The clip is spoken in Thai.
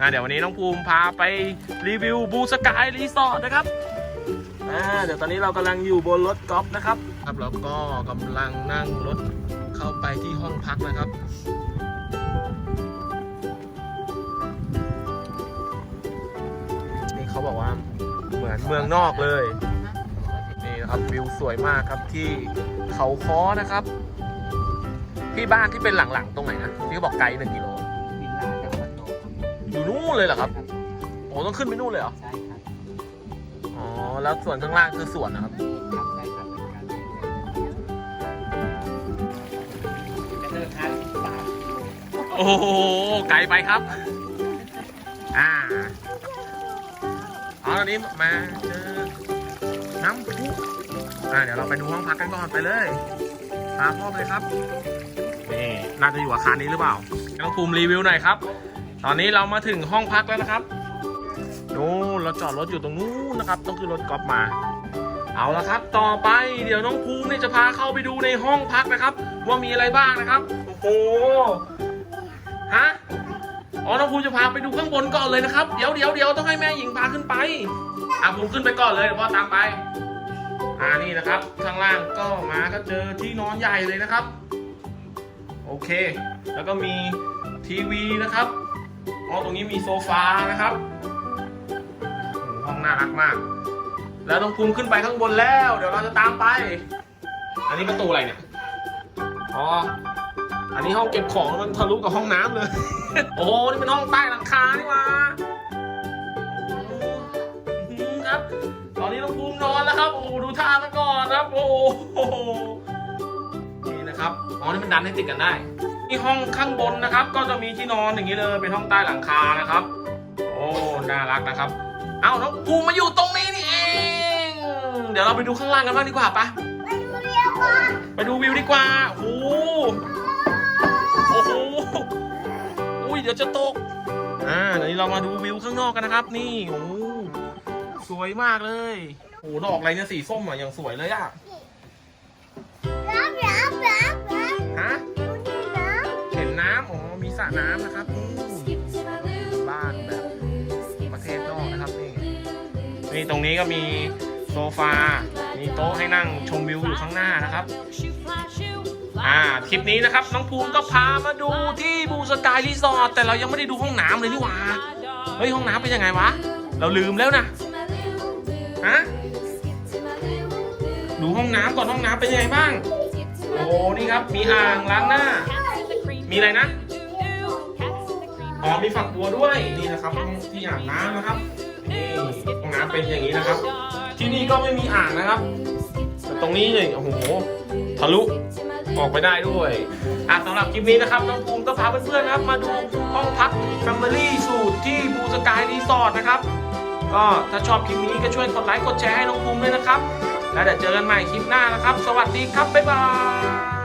อ่าเดี๋ยววันนี้น้องภูมิพาไปรีวิวบูสกายรีสอร์ทนะครับอ่าเดี๋ยวตอนนี้เรากำลังอยู่บนรถกอล์ฟนะครับครับแล้วก็กำลังนั่งรถเข้าไปที่ห้องพักนะครับนี่เขาบอกว่าเหมือนเมืองนอกเลยนี่นะครับวิวสวยมากครับที่เขาค้อนะครับ ที่บ้านที่เป็นหลังๆตรงไหนนะที่เขาบอกไกลหนึ่งกิโล อยู่นู่นเลยเหรอครับโอ้ต้องขึ้นไปนู่นเลยเหรอใช่ครับอ๋อแล้วส่วนข้างล่างคือสวนนะครับครับใช่ครับเป็นการเดินจะเดินทางสามกิโลโอ้โหไกลไปครับ อ่าเอาตอนนี้มาเจอน้ำพุอ่าเดี๋ยวเราไปดูห้องพักกันก่อนไปเลยตามพ่อไปเลยครับนี่น่าจะอยู่อาคารนี้หรือเปล่าน้องภูมิรีวิวหน่อยครับ ตอนนี้เรามาถึงห้องพักแล้วนะครับนู่นเราจอดรถอยู่ตรงนู้นนะครับ ต้องขึ้นรถกอล์ฟมา เอาละครับ ต่อไปเดี๋ยวน้องภูมิเนี่ยจะพาเข้าไปดูในห้องพักนะครับ ว่ามีอะไรบ้างนะครับ โอ้โห ฮะ อ๋อ น้องภูมิจะพาไปดูข้างบนก่อนเลยนะครับ เดี๋ยวเดี๋ยวเดี๋ยวต้องให้แม่หญิงพาขึ้นไป อะภูมิขึ้นไปก่อนเลยเดี๋ยวพ่อตามไป อ่านี่นะครับ ข้างล่างก็มาก็เจอที่นอนใหญ่เลยนะครับ โอเค แล้วก็มีทีวีนะครับ อ๋อตรงนี้มีโซฟานะครับห้องน่ารักมาก แล้วน้องภูมิขึ้นไปข้างบนแล้ว เดี๋ยวเราจะตามไป อันนี้ประตูอะไรเนี่ยอ๋ออันนี้ห้องเก็บของมันทะลุกับห้องน้ำเลย โอ้โหนี่เป็นห้องใต้หลังคานี่หว่าครับ ตอนนี้น้องภูมินอนแล้วครับโอ้โหดูท่าซะก่อนครับ โอ้โหนี่นะครับอ๋อนี่มันดันให้ติดกันได้ ที่ห้องข้างบนนะครับ ก็จะมีที่นอนอย่างนี้เลยเป็นห้องใต้หลังคานะครับ โอ้น่ารักนะครับ เอ้าน้องภูมิมาอยู่ตรงนี้นี่เอง เดี๋ยวเราไปดูข้างล่างกันบ้างดีกว่าปะไปดูวิวดีกว่าโอ้โหโอ้โหอุ้ยเดี๋ยวจะตกอ่าเดี๋ยวนี้เรามาดูวิวข้างนอกกันนะครับ นี่โอ้โหสวยมากเลยโอ้โหดอกอะไรเนี่ยสีส้มอะอย่างสวยเลยอะรับรับรับรับฮะดูนี่นะเห็นน้ำอ๋อมี สระน้ำนะครับนี่บ้านแบบประเทศนอกนะครับนี่นี่ตรงนี้ก็มีโซฟา มีโต๊ะให้นั่งชมวิวอยู่ข้างหน้านะครับ อ่า คลิปนี้นะครับ น้องภูมิก็พามาดูที่บูสกายรีสอร์ทแต่เรายังไม่ได้ดูห้องน้ำเลยนี่หว่า เฮ้ย ห้องน้ำเป็นยังไงวะ เราลืมแล้วนะ ฮะ ดูห้องน้ำก่อนห้องน้ำเป็นยังไงบ้าง โอ้ นี่ครับ มีอ่างล้างหน้า มีอะไรนะ อ๋อมีฝักบัวด้วยนี่นะครับห้องที่อาบน้ำนะครับนี่ห้องน้ำเป็นอย่างนี้นะครับ ที่นี่ก็ไม่มีอ่างนะครับแต่ตรงนี้เนี่ยโอ้โหทะลุออกไปได้ด้วยอะสำหรับคลิปนี้นะครับน้องภูมิก็พาเพื่อนๆนะครับ มาดูห้องพัก Family สูตรที่บูสกายรีสอร์ทนะครับ ก็ถ้าชอบคลิปนี้ก็ช่วยกดไลค์กดแชร์ให้น้องภูมิด้วยนะครับ แล้วเดี๋ยวเจอกันใหม่คลิปหน้านะครับ สวัสดีครับบ๊ายบาย